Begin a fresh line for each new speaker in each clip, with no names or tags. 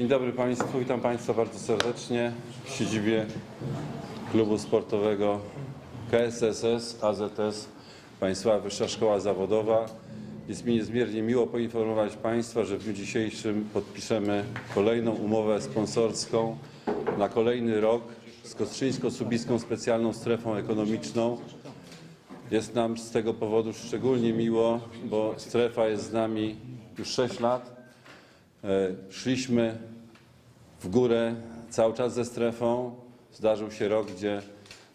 Dzień dobry Państwu, witam Państwa bardzo serdecznie w siedzibie klubu sportowego KSSS AZS Państwowa Wyższa Szkoła Zawodowa. Jest mi niezmiernie miło poinformować Państwa, że w dniu dzisiejszym podpiszemy kolejną umowę sponsorską na kolejny rok z Kostrzyńsko-Subiską Specjalną Strefą Ekonomiczną. Jest nam z tego powodu szczególnie miło, bo strefa jest z nami już 6 lat. E, Szliśmy w górę cały czas ze strefą. Zdarzył się rok, gdzie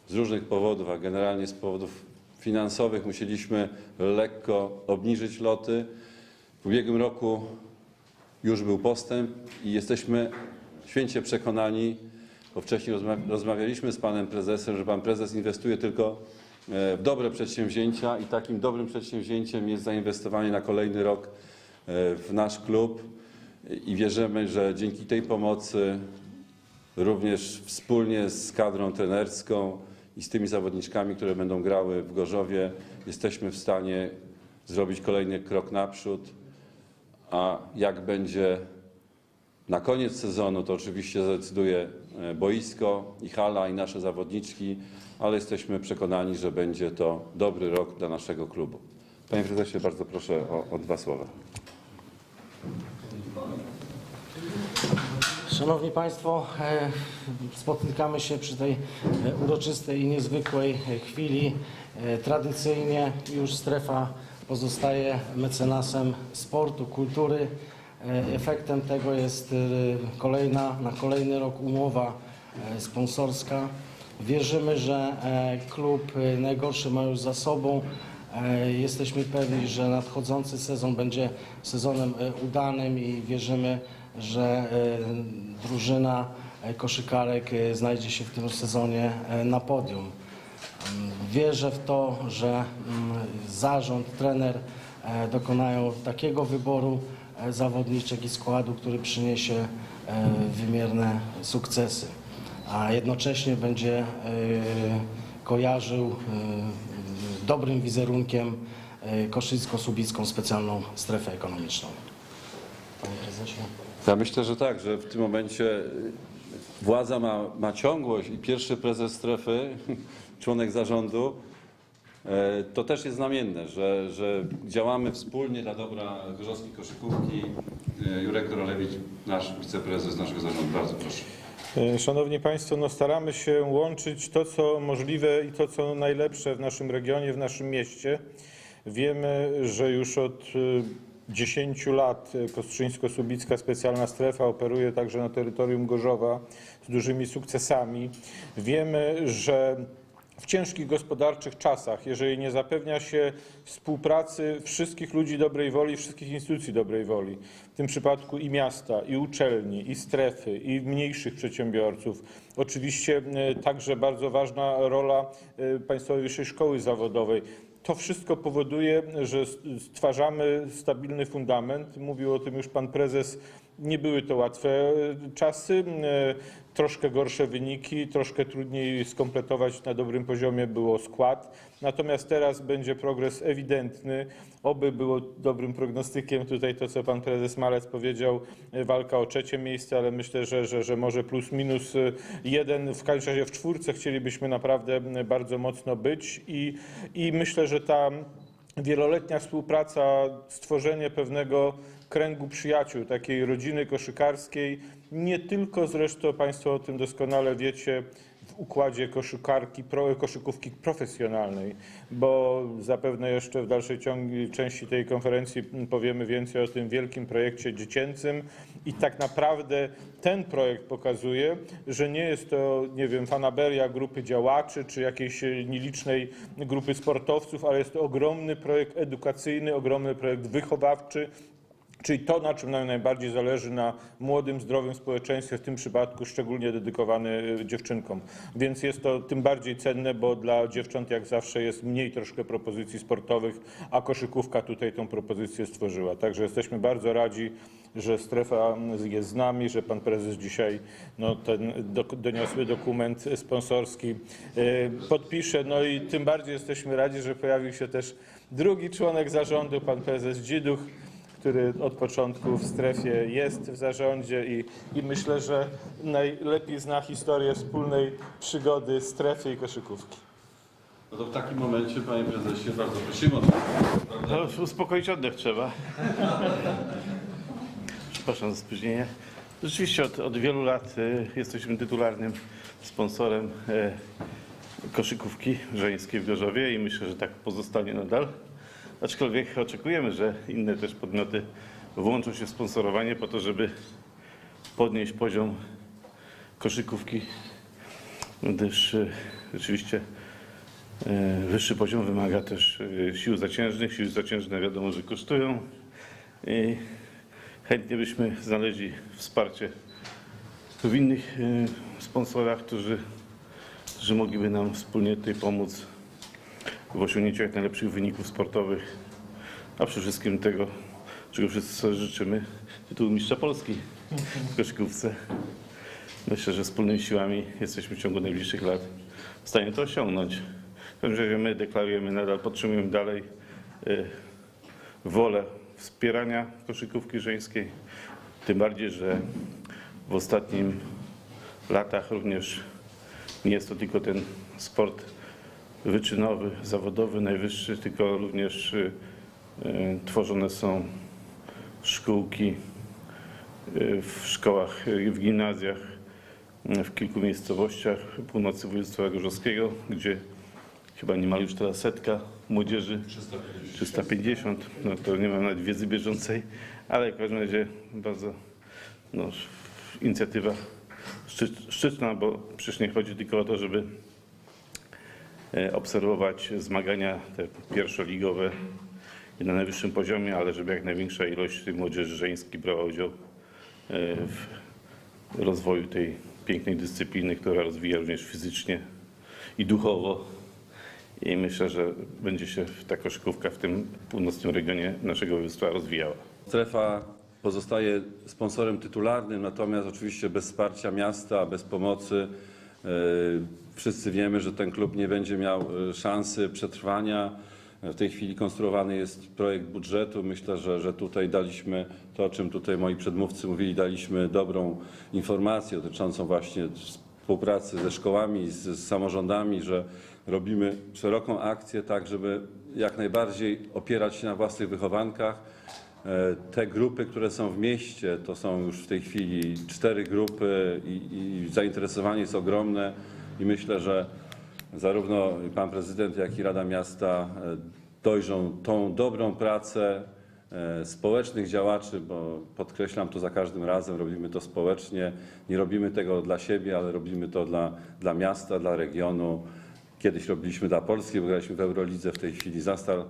z różnych powodów, a generalnie z powodów finansowych musieliśmy lekko obniżyć loty. W ubiegłym roku już był postęp i jesteśmy święcie przekonani, bo wcześniej rozma- rozmawialiśmy z panem prezesem, że pan prezes inwestuje tylko e, w dobre przedsięwzięcia i takim dobrym przedsięwzięciem jest zainwestowanie na kolejny rok e, w nasz klub i wierzymy, że dzięki tej pomocy również wspólnie z kadrą trenerską i z tymi zawodniczkami, które będą grały w Gorzowie, jesteśmy w stanie zrobić kolejny krok naprzód. A jak będzie na koniec sezonu, to oczywiście zadecyduje e, boisko i hala i nasze zawodniczki, ale jesteśmy przekonani, że będzie to dobry rok dla naszego klubu. Panie prezesie, bardzo proszę o, o dwa słowa.
Szanowni Państwo, e, spotykamy się przy tej e, uroczystej i niezwykłej e, chwili. Tradycyjnie już strefa pozostaje mecenasem sportu, kultury. Efektem tego jest kolejna, na kolejny rok umowa sponsorska. Wierzymy, że klub najgorszy ma już za sobą. Jesteśmy pewni, że nadchodzący sezon będzie sezonem udanym i wierzymy, że drużyna e, koszykarek e, znajdzie się w tym sezonie e, na podium. Mm, Wierzę w to, że mm, zarząd, trener dokonają takiego wyboru zawodniczek i składu, który przyniesie wymierne sukcesy, a jednocześnie będzie kojarzył dobrym wizerunkiem Koszycko-Subicką Specjalną Strefę Ekonomiczną. Panie prezesie.
Ja myślę, że tak, że w tym momencie y, władza ma, ma ciągłość i pierwszy prezes strefy, członek zarządu, e, to też jest znamienne, że, że działamy wspólnie dla dobra gorzowskiej koszykówki. E, Jurek Korolewicz, nasz wiceprezes naszego zarządu. Bardzo proszę.
E, Szanowni Państwo, no staramy się łączyć to, co możliwe i to, co najlepsze w naszym regionie, w naszym mieście. Wiemy, że już od e, 10 lat e, Kostrzyńsko-Subicka Specjalna Strefa operuje także na terytorium Gorzowa z dużymi sukcesami. Wiemy, że w ciężkich gospodarczych czasach, jeżeli nie zapewnia się współpracy wszystkich ludzi dobrej woli, wszystkich instytucji dobrej woli, w tym przypadku i miasta, i uczelni, i strefy, i mniejszych przedsiębiorców, oczywiście e, także bardzo ważna rola e, Państwowej Wyższej Szkoły Zawodowej. To wszystko powoduje, że stwarzamy stabilny fundament. Mówił o tym już pan prezes. Nie były to łatwe e, czasy, e, troszkę gorsze wyniki, troszkę trudniej skompletować na dobrym poziomie było skład. Natomiast teraz będzie progres ewidentny. Oby było dobrym prognostykiem tutaj to, co pan prezes Malec powiedział, e, walka o trzecie miejsce, ale myślę, że, że, że może plus minus jeden, w każdym razie w czwórce chcielibyśmy naprawdę bardzo mocno być i, i myślę, że ta wieloletnia współpraca, stworzenie pewnego kręgu przyjaciół, takiej rodziny koszykarskiej, nie tylko zresztą Państwo o tym doskonale wiecie, w układzie koszykarki, koszykówki profesjonalnej, bo zapewne jeszcze w dalszej części tej konferencji powiemy więcej o tym wielkim projekcie dziecięcym. I tak naprawdę ten projekt pokazuje, że nie jest to, nie wiem, fanaberia grupy działaczy czy jakiejś nielicznej grupy sportowców, ale jest to ogromny projekt edukacyjny, ogromny projekt wychowawczy, Czyli to, na czym nam najbardziej zależy na młodym, zdrowym społeczeństwie, w tym przypadku szczególnie dedykowany y, dziewczynkom. Więc jest to tym bardziej cenne, bo dla dziewcząt jak zawsze jest mniej troszkę propozycji sportowych, a koszykówka tutaj tą propozycję stworzyła. Także jesteśmy bardzo radzi, że strefa jest z nami, że pan prezes dzisiaj no, ten doniosły dokument sponsorski y, podpisze. No i tym bardziej jesteśmy radzi, że pojawił się też drugi członek zarządu, pan prezes Dziduch który od początku w strefie jest w zarządzie i, i myślę, że najlepiej zna historię wspólnej przygody strefy i koszykówki.
No to w takim momencie, panie prezesie, bardzo prosimy o to.
No, uspokoić oddech trzeba. Przepraszam za spóźnienie. Rzeczywiście od, od wielu lat y, jesteśmy tytularnym sponsorem e, koszykówki żeńskiej w Gorzowie i myślę, że tak pozostanie nadal. Aczkolwiek oczekujemy, że inne też podmioty włączą się w sponsorowanie po to, żeby podnieść poziom koszykówki, gdyż y, rzeczywiście E, Wyższy poziom wymaga też e, sił zaciężnych. Siły zaciężne wiadomo, że kosztują. I chętnie byśmy znaleźli wsparcie w innych e, sponsorach, którzy, którzy mogliby nam wspólnie tutaj pomóc w osiągnięciu jak najlepszych wyników sportowych, a przede wszystkim tego, czego wszyscy życzymy, tytuł mistrza Polski w koszykówce. Myślę, że wspólnymi siłami jesteśmy w ciągu najbliższych lat w stanie to osiągnąć. W każdym razie my deklarujemy nadal, podtrzymujemy dalej y, wolę wspierania koszykówki żeńskiej. Tym bardziej, że w ostatnim latach również nie jest to tylko ten sport wyczynowy, zawodowy, najwyższy, tylko również y, y, tworzone są szkółki y, w szkołach, w gimnazjach w kilku miejscowościach. Północy województwa gorzowskiego, gdzie chyba niemal już teraz setka młodzieży, 350, no to nie mam nawet wiedzy bieżącej, ale w każdym razie bardzo no, inicjatywa szczyt- szczytna, bo przecież nie chodzi tylko o to, żeby obserwować zmagania te pierwszoligowe na najwyższym poziomie, ale żeby jak największa ilość tej młodzieży żeńskiej brała udział e, w rozwoju tej pięknej dyscypliny, która rozwija również fizycznie i duchowo. I myślę, że będzie się ta koszykówka w tym północnym regionie naszego województwa rozwijała.
Strefa pozostaje sponsorem tytularnym, natomiast oczywiście bez wsparcia miasta, bez pomocy e, wszyscy wiemy, że ten klub nie będzie miał e, szansy przetrwania. W tej chwili konstruowany jest projekt budżetu. Myślę, że, że tutaj daliśmy to, o czym tutaj moi przedmówcy mówili, daliśmy dobrą informację dotyczącą właśnie współpracy ze szkołami, z, z samorządami, że robimy szeroką akcję tak, żeby jak najbardziej opierać się na własnych wychowankach. E, Te grupy, które są w mieście, to są już w tej chwili cztery grupy i, i zainteresowanie jest ogromne i myślę, że zarówno pan prezydent, jak i Rada Miasta e, dojrzą tą dobrą pracę e, społecznych działaczy, bo podkreślam to za każdym razem, robimy to społecznie, nie robimy tego dla siebie, ale robimy to dla, dla miasta, dla regionu. Kiedyś robiliśmy dla Polski, bo graliśmy w Eurolidze, w tej chwili Zastal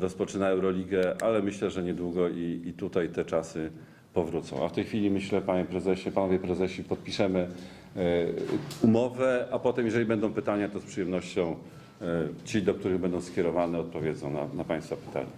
rozpoczyna Euroligę, ale myślę, że niedługo i, i tutaj te czasy powrócą. A w tej chwili myślę, panie prezesie, panowie prezesi, podpiszemy e, umowę, a potem, jeżeli będą pytania, to z przyjemnością e, ci, do których będą skierowane, odpowiedzą na, na państwa pytania.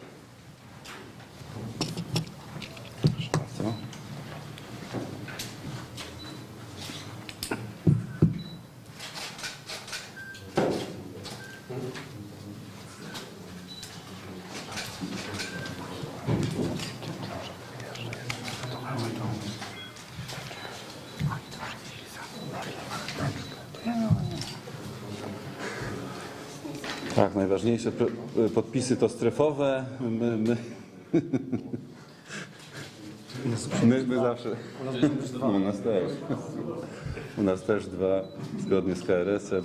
Tak, najważniejsze pro- podpisy to strefowe. My, my, my, my zawsze. U nas też. U nas też dwa, zgodnie z KRS-em.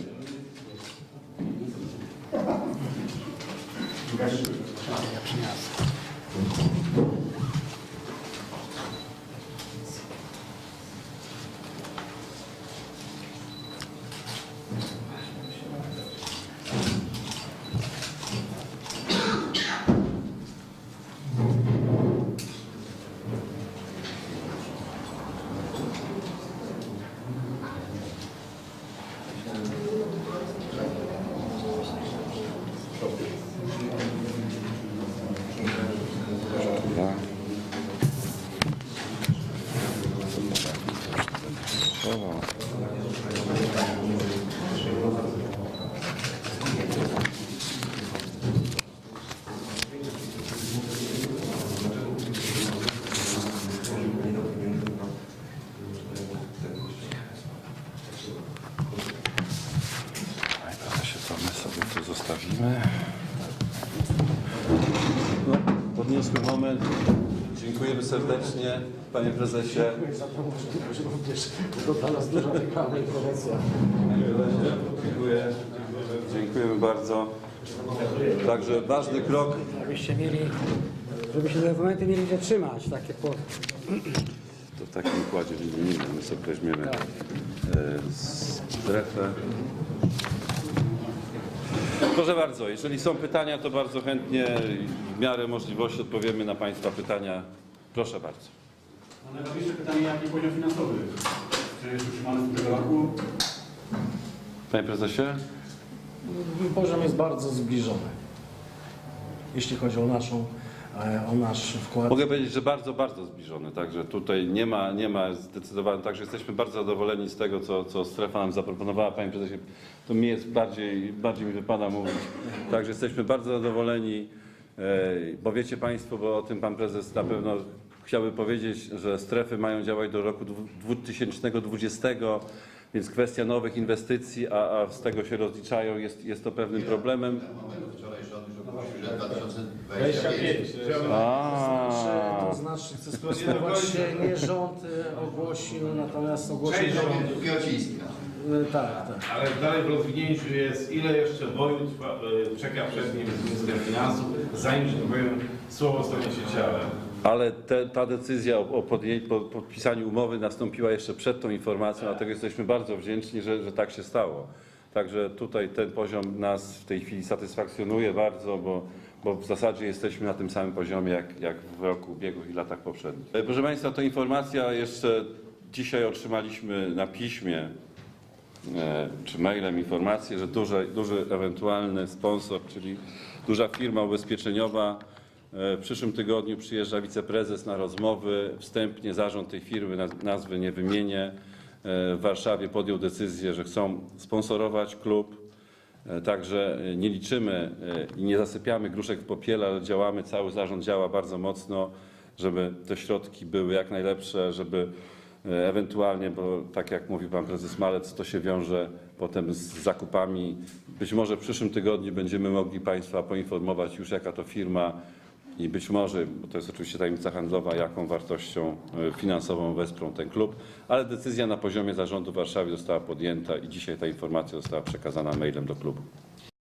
Dwa. O. No, podnieśmy moment. Dziękujemy serdecznie, panie prezesie.
Za tą możliwość również, to dla nas duża.
Panie prezesie, dziękuję. Dziękujemy bardzo. Także ważny krok.
Żebyście mieli, żeby się te momenty mieli gdzie trzymać, takie po,
To w takim układzie wymienimy. My sobie weźmiemy e, strefę. Proszę bardzo, jeżeli są pytania, to bardzo chętnie w miarę możliwości odpowiemy na Państwa pytania. Proszę bardzo.
Najważniejsze pytanie, jaki poziom finansowy? Czy jest utrzymany z tego roku?
Panie prezesie?
Poziom jest bardzo zbliżony, jeśli chodzi o naszą, o nasz wkład.
Mogę powiedzieć, że bardzo, bardzo zbliżony. Także tutaj nie ma, nie ma zdecydowanie, także jesteśmy bardzo zadowoleni z tego, co, co strefa nam zaproponowała. Panie prezesie, to mi jest bardziej, bardziej mi wypada mówić. Także jesteśmy bardzo zadowoleni, e, bo wiecie Państwo, bo o tym Pan Prezes na pewno chciałby powiedzieć, że strefy mają działać do roku dwu- 2020, więc kwestia nowych inwestycji, a, a z tego się rozliczają, jest, jest to pewnym problemem.
Wczoraj rząd już ogłosił, że 2025.
A.
To znaczy, chcę sprostować się, nie rząd e, ogłosił, natomiast ogłosił
Część
rząd.
rządu.
E, Tak, tak.
Ale dalej w rozwinięciu jest, ile jeszcze województw e, czeka przed nim minister finansów, zanim, że tak powiem, słowo stanie się ciałem.
Ale te, ta decyzja o, o podpisaniu umowy nastąpiła jeszcze przed tą informacją, dlatego jesteśmy bardzo wdzięczni, że, że tak się stało. Także tutaj ten poziom nas w tej chwili satysfakcjonuje bardzo, bo, bo w zasadzie jesteśmy na tym samym poziomie jak, jak w roku ubiegłych i latach poprzednich. E, Proszę Państwa, to informacja jeszcze dzisiaj otrzymaliśmy na piśmie e, czy mailem informację, że duży, duży ewentualny sponsor, czyli duża firma ubezpieczeniowa w przyszłym tygodniu przyjeżdża wiceprezes na rozmowy. Wstępnie zarząd tej firmy, naz- nazwy nie wymienię, e, w Warszawie podjął decyzję, że chcą sponsorować klub. E, Także e, nie liczymy e, i nie zasypiamy gruszek w popiele, ale działamy, cały zarząd działa bardzo mocno, żeby te środki były jak najlepsze, żeby e, ewentualnie, bo tak jak mówi pan prezes Malec, to się wiąże potem z zakupami. Być może w przyszłym tygodniu będziemy mogli państwa poinformować już jaka to firma i być może, bo to jest oczywiście tajemnica handlowa, jaką wartością e, finansową wesprą ten klub, ale decyzja na poziomie zarządu Warszawy została podjęta i dzisiaj ta informacja została przekazana mailem do klubu.